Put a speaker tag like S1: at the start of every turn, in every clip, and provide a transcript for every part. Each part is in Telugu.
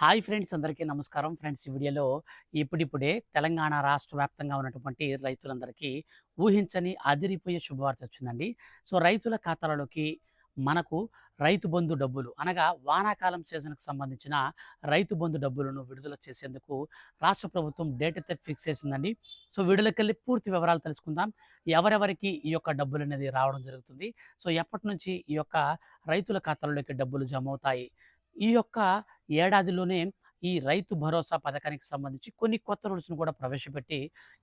S1: హాయ్ ఫ్రెండ్స్ అందరికీ నమస్కారం. ఫ్రెండ్స్ ఈ వీడియోలో ఇప్పుడిప్పుడే తెలంగాణ రాష్ట్ర వ్యాప్తంగా ఉన్నటువంటి రైతులందరికీ ఊహించని అదిరిపోయే శుభవార్త వచ్చిందండి. సో రైతుల ఖాతాలలోకి మనకు రైతు బంధు డబ్బులు అనగా వానాకాలం సీజన్కి సంబంధించిన రైతు బంధు డబ్బులను విడుదల చేసేందుకు రాష్ట్ర ప్రభుత్వం డేట్ అయితే ఫిక్స్ చేసిందండి. సో విడుదలకెళ్ళి వెళ్ళి పూర్తి వివరాలు తెలుసుకుందాం. ఎవరెవరికి ఈ యొక్క డబ్బులు అనేది రావడం జరుగుతుంది. సో ఎప్పటి నుంచి ఈ యొక్క రైతుల ఖాతాలలోకి డబ్బులు జమ అవుతాయి? ఈ యొక్క ఏడాదిలోనే ఈ రైతు భరోసా పథకానికి సంబంధించి కొన్ని కొత్త రూల్స్ను కూడా ప్రవేశపెట్టి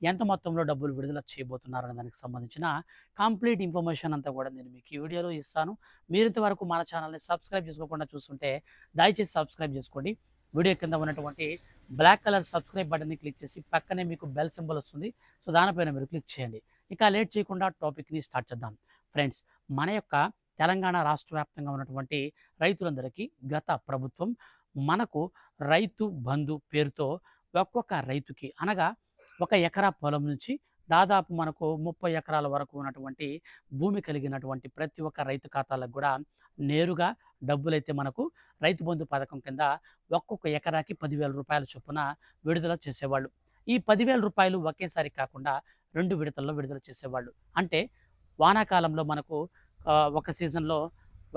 S1: ఎంత మొత్తంలో డబ్బులు విడుదల చేయబోతున్నారు అనే దానికి సంబంధించిన కంప్లీట్ ఇన్ఫర్మేషన్ అంతా కూడా నేను మీకు ఈ వీడియోలో ఇస్తాను. మీరు ఇంతవరకు మన ఛానల్ని సబ్స్క్రైబ్ చేసుకోకుండా చూస్తుంటే దయచేసి సబ్స్క్రైబ్ చేసుకోండి. వీడియో కింద ఉన్నటువంటి బ్లాక్ కలర్ సబ్స్క్రైబ్ బటన్ని క్లిక్ చేసి పక్కనే మీకు బెల్ సింబల్ వస్తుంది. సో దానిపైన మీరు క్లిక్ చేయండి. ఇక లేట్ చేయకుండా టాపిక్ని స్టార్ట్ చేద్దాం. ఫ్రెండ్స్ మన యొక్క తెలంగాణ రాష్ట్ర వ్యాప్తంగా ఉన్నటువంటి రైతులందరికీ గత ప్రభుత్వం మనకు రైతు బంధు పేరుతో ఒక్కొక్క రైతుకి అనగా ఒక ఎకరా పొలం నుంచి దాదాపు మనకు ముప్పై ఎకరాల వరకు ఉన్నటువంటి భూమి కలిగినటువంటి ప్రతి ఒక్క రైతు ఖాతాలకు కూడా నేరుగా డబ్బులైతే మనకు రైతు బంధు పథకం కింద ఒక్కొక్క ఎకరాకి పదివేల రూపాయల చొప్పున విడుదల చేసేవాళ్ళు. ఈ పదివేల రూపాయలు ఒకేసారి కాకుండా రెండు విడతల్లో విడుదల చేసేవాళ్ళు. అంటే వానాకాలంలో మనకు ఒక సీజన్లో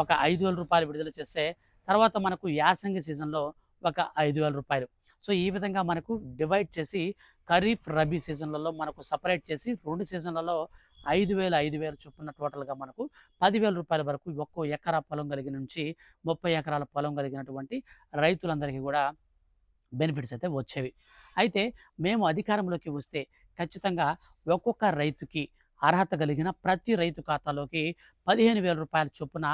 S1: ఒక ఐదు వేల రూపాయలు విడుదల చేస్తే తర్వాత మనకు యాసంగి సీజన్లో ఒక ఐదు వేల రూపాయలు. సో ఈ విధంగా మనకు డివైడ్ చేసి ఖరీఫ్ రబీ సీజన్లలో మనకు సపరేట్ చేసి రెండు సీజన్లలో ఐదు వేల ఐదు వేల చొప్పున టోటల్గా మనకు పదివేల రూపాయల వరకు ఒక్కో ఎకరా పొలం కలిగిన నుంచి ముప్పై ఎకరాల పొలం కలిగినటువంటి రైతులందరికీ కూడా బెనిఫిట్స్ అయితే వచ్చేవి. అయితే మేము అధికారంలోకి వస్తే ఖచ్చితంగా ఒక్కొక్క రైతుకి అర్హత కలిగిన ప్రతి రైతు ఖాతాలోకి పదిహేను వేల రూపాయల చొప్పున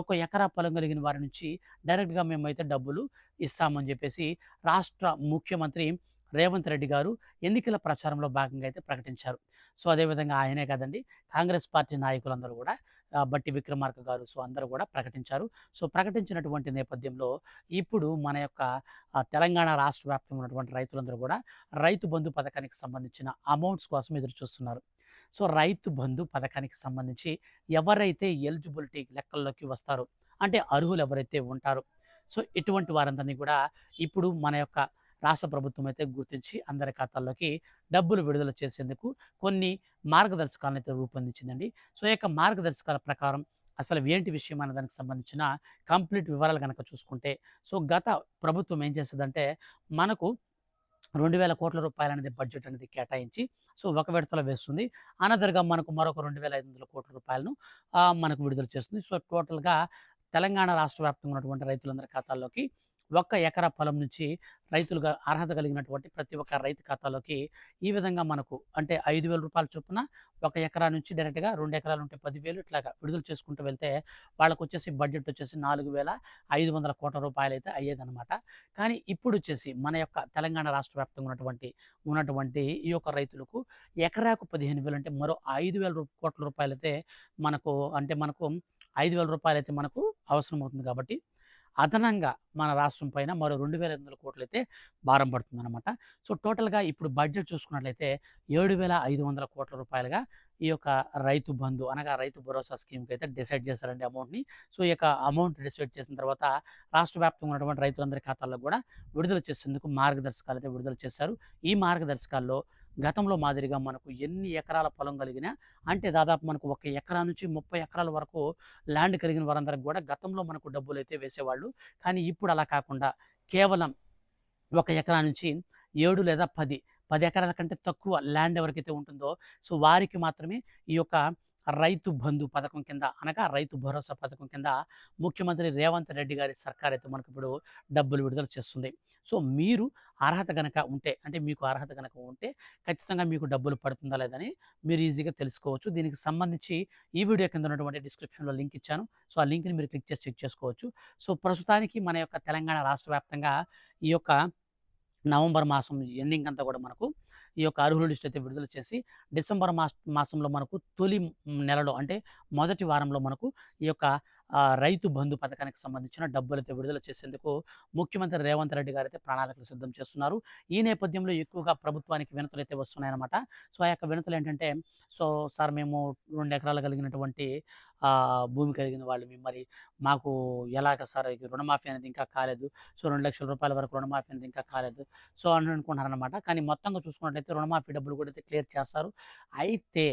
S1: ఒక ఎకరా పొలం కలిగిన వారి నుంచి డైరెక్ట్గా మేమైతే డబ్బులు ఇస్తామని చెప్పేసి రాష్ట్ర ముఖ్యమంత్రి రేవంత్ రెడ్డి గారు ఎన్నికల ప్రచారంలో భాగంగా అయితే ప్రకటించారు. సో అదేవిధంగా ఆయనే కదండి కాంగ్రెస్ పార్టీ నాయకులందరూ కూడా బట్టి విక్రమార్క గారు సో అందరూ కూడా ప్రకటించారు. సో ప్రకటించినటువంటి నేపథ్యంలో ఇప్పుడు మన యొక్క తెలంగాణ రాష్ట్ర వ్యాప్తంగా ఉన్నటువంటి రైతులందరూ కూడా రైతు బంధు పథకానికి సంబంధించిన అమౌంట్స్ కోసం ఎదురు చూస్తున్నారు సో రైతు బంధు పథకానికి సంబంధించి ఎవరైతే ఎలిజిబిలిటీ లెక్కల్లోకి వస్తారో అంటే అర్హులు ఎవరైతే ఉంటారో సో ఇటువంటి వారందరినీ కూడా ఇప్పుడు మన యొక్క రాష్ట్ర ప్రభుత్వం అయితే గుర్తించి అందరి ఖాతాల్లోకి డబ్బులు విడుదల చేసేందుకు కొన్ని మార్గదర్శకాలను అయితే రూపొందించిందండి. సో ఈ యొక్క మార్గదర్శకాల ప్రకారం అసలు ఏంటి విషయం అనే దానికి సంబంధించిన కంప్లీట్ వివరాలు కనుక చూసుకుంటే సో గత ప్రభుత్వం ఏం చేస్తుందంటే మనకు రెండు వేల కోట్ల రూపాయలు అనేది బడ్జెట్ అనేది కేటాయించి సో ఒక విడతలో వేస్తుంది. అనదర్గా మనకు మరొక రెండు వేల ఐదు వందల కోట్ల రూపాయలను మనకు విడుదల చేస్తుంది. సో టోటల్గా తెలంగాణ రాష్ట్ర వ్యాప్తంగా ఉన్నటువంటి రైతులందరి ఖాతాల్లోకి ఒక్క ఎకరా పొలం నుంచి రైతులుగా అర్హత కలిగినటువంటి ప్రతి ఒక్క రైతు ఖాతాలోకి ఈ విధంగా మనకు అంటే ఐదు వేల రూపాయల చొప్పున ఒక ఎకరా నుంచి డైరెక్ట్గా రెండు ఎకరాలు ఉంటే పదివేలు ఇట్లాగా విడుదల చేసుకుంటూ వెళ్తే వాళ్ళకు వచ్చేసి బడ్జెట్ వచ్చేసి నాలుగు వేల ఐదు వందల కోట్ల రూపాయలు అయితే అయ్యేదన్నమాట. కానీ ఇప్పుడు వచ్చేసి మన యొక్క తెలంగాణ రాష్ట్ర వ్యాప్తంగా ఉన్నటువంటి ఉన్నటువంటి ఈ యొక్క రైతులకు ఎకరాకు పదిహేను వేలు అంటే మరో ఐదు వేల కోట్ల రూపాయలు అయితే మనకు అంటే మనకు ఐదు వేల రూపాయలు అయితే మనకు అవసరం అవుతుంది కాబట్టి అదనంగా మన రాష్ట్రం పైన మరో రెండు వేల ఐదు వందల కోట్లు అయితే భారం పడుతుంది అనమాట సో టోటల్గా ఇప్పుడు బడ్జెట్ చూసుకున్నట్లయితే ఏడు వేల ఐదు వందల కోట్ల రూపాయలుగా ఈ యొక్క రైతు బంధు అనగా రైతు భరోసా స్కీమ్కి అయితే డిసైడ్ చేశారండి అమౌంట్ని. సో ఈ యొక్క అమౌంట్ డిసైడ్ చేసిన తర్వాత రాష్ట్ర వ్యాప్తంగా ఉన్నటువంటి రైతులందరి ఖాతాల్లో కూడా విడుదల చేసేందుకు మార్గదర్శకాలు అయితే విడుదల చేశారు. ఈ మార్గదర్శకాల్లో గతంలో మాదిరిగా మనకు ఎన్ని ఎకరాల పొలం కలిగినా అంటే దాదాపు మనకు ఒక ఎకరా నుంచి ముప్పై ఎకరాల వరకు ల్యాండ్ కలిగిన వారందరికి కూడా గతంలో మనకు డబ్బులు అయితే వేసేవాళ్ళు. కానీ ఇప్పుడు అలా కాకుండా కేవలం ఒక ఎకరా నుంచి ఏడు లేదా పది పది ఎకరాల కంటే తక్కువ ల్యాండ్ ఎవరికైతే ఉంటుందో సో వారికి మాత్రమే ఈ యొక్క రైతు బంధు పథకం కింద అనగా రైతు భరోసా పథకం కింద ముఖ్యమంత్రి రేవంత్ రెడ్డి గారి సర్కార్ అయితే మనకు ఇప్పుడు డబ్బులు విడుదల చేస్తుంది. సో మీరు అర్హత గనక ఉంటే అంటే మీకు అర్హత గనక ఉంటే ఖచ్చితంగా మీకు డబ్బులు పడుతుందా లేదని మీరు ఈజీగా తెలుసుకోవచ్చు. దీనికి సంబంధించి ఈ వీడియో కింద ఉన్నటువంటి డిస్క్రిప్షన్లో లింక్ ఇచ్చాను. సో ఆ లింక్ని మీరు క్లిక్ చేసి చెక్ చేసుకోవచ్చు. సో ప్రస్తుతానికి మన యొక్క తెలంగాణ రాష్ట్ర వ్యాప్తంగా ఈ యొక్క నవంబర్ మాసం ఎండింగ్ అంతా కూడా మనకు ఈ యొక్క అర్హుల లిస్ట్ అయితే విడుదల చేసి డిసెంబర్ మాస మాసంలో మనకు తొలి నెలలో అంటే మొదటి వారంలో మనకు ఈ యొక్క రైతు బంధు పథకానికి సంబంధించిన డబ్బులైతే విడుదల చేసేందుకు ముఖ్యమంత్రి రేవంత్ రెడ్డి గారు అయితే ప్రణాళికలు సిద్ధం చేస్తున్నారు. ఈ నేపథ్యంలో ఎక్కువగా ప్రభుత్వానికి వినతులైతే వస్తున్నాయన్నమాట. సో, ఆ యొక్క వినతులేంటంటే, సో, సార్ మేము రెండు ఎకరాలు కలిగినటువంటి భూమి కలిగిన వాళ్ళు మరి మాకు ఎలాగ సార్ రుణమాఫీ అనేది ఇంకా కాలేదు. సో, రెండు లక్షల రూపాయల వరకు రుణమాఫీ అనేది ఇంకా కాలేదు. సో, అని అనుకుంటున్నారనమాట కానీ మొత్తంగా చూసుకున్నట్లయితే రుణమాఫీ డబ్బులు కూడా అయితే క్లియర్ చేస్తారు. అయితే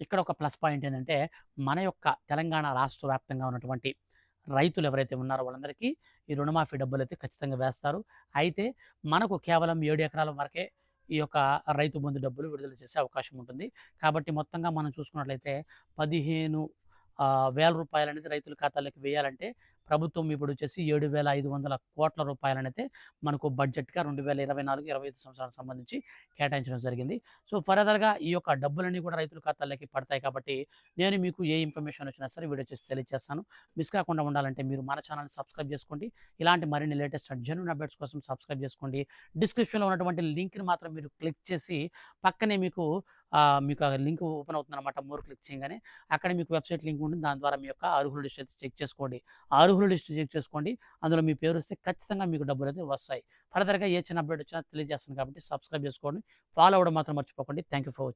S1: ఇక్కడ ఒక ప్లస్ పాయింట్ ఏంటంటే, మన యొక్క తెలంగాణ రాష్ట్ర వ్యాప్తంగా ఉన్నటువంటి రైతులు ఎవరైతే ఉన్నారో వాళ్ళందరికీ ఈ రుణమాఫీ డబ్బులు అయితే ఖచ్చితంగా వేస్తారు. అయితే మనకు కేవలం ఏడు ఎకరాల వరకే ఈ యొక్క రైతు బంధు డబ్బులు విడుదల చేసే అవకాశం ఉంటుంది. కాబట్టి మొత్తంగా మనం చూసుకున్నట్లయితే 15 వేల వేల రూపాయలనేది రైతుల ఖాతాలోకి వేయాలంటే ప్రభుత్వం ఇప్పుడు వచ్చేసి ఏడు వేల ఐదు వందల కోట్ల రూపాయలనైతే మనకు బడ్జెట్‌గా రెండు వేల ఇరవై నాలుగు ఇరవై ఐదు సంవత్సరాలకు సంబంధించి కేటాయించడం జరిగింది. సో, ఫర్దర్‌గా ఈ యొక్క డబ్బులన్నీ కూడా రైతుల ఖాతాల్లోకి పడతాయి కాబట్టి, నేను మీకు ఏ ఇన్ఫర్మేషన్ వచ్చినా సరే వీడియో చేసి తెలియజేస్తాను. మిస్ కాకుండా ఉండాలంటే మీరు మన ఛానల్ని సబ్స్క్రైబ్ చేసుకోండి. ఇలాంటి మరిన్ని లేటెస్ట్ అండ్ అప్డేట్స్ కోసం సబ్స్క్రైబ్ చేసుకోండి. డిస్క్రిప్షన్‌లో ఉన్నటువంటి లింక్‌ని మాత్రం మీరు క్లిక్ చేసి పక్కనే మీకు మీకు ఆ లింక్ ఓపెన్ అవుతుందన్నమాట. మోర్ క్లిక్ చేయగానే అక్కడ మీకు వెబ్‌సైట్ లింక్ ఉంటుంది. దాని ద్వారా మీ యొక్క అర్హుల లిస్ట్ అయితే చెక్ చేసుకోండి. అర్హుల లిస్ట్ చెక్ చేసుకోండి. అందులో మీ పేరు వస్తే ఖచ్చితంగా మీకు డబ్బులు అయితే వస్తాయి. ఫర్దర్‌గా ఏ చిన్న అప్డేట్ వచ్చినా తెలియజేస్తాను కాబట్టి సబ్స్క్రైబ్ చేసుకోండి. ఫాలో అవ్వడం మాత్రం మర్చిపోకండి. Thank you for watching.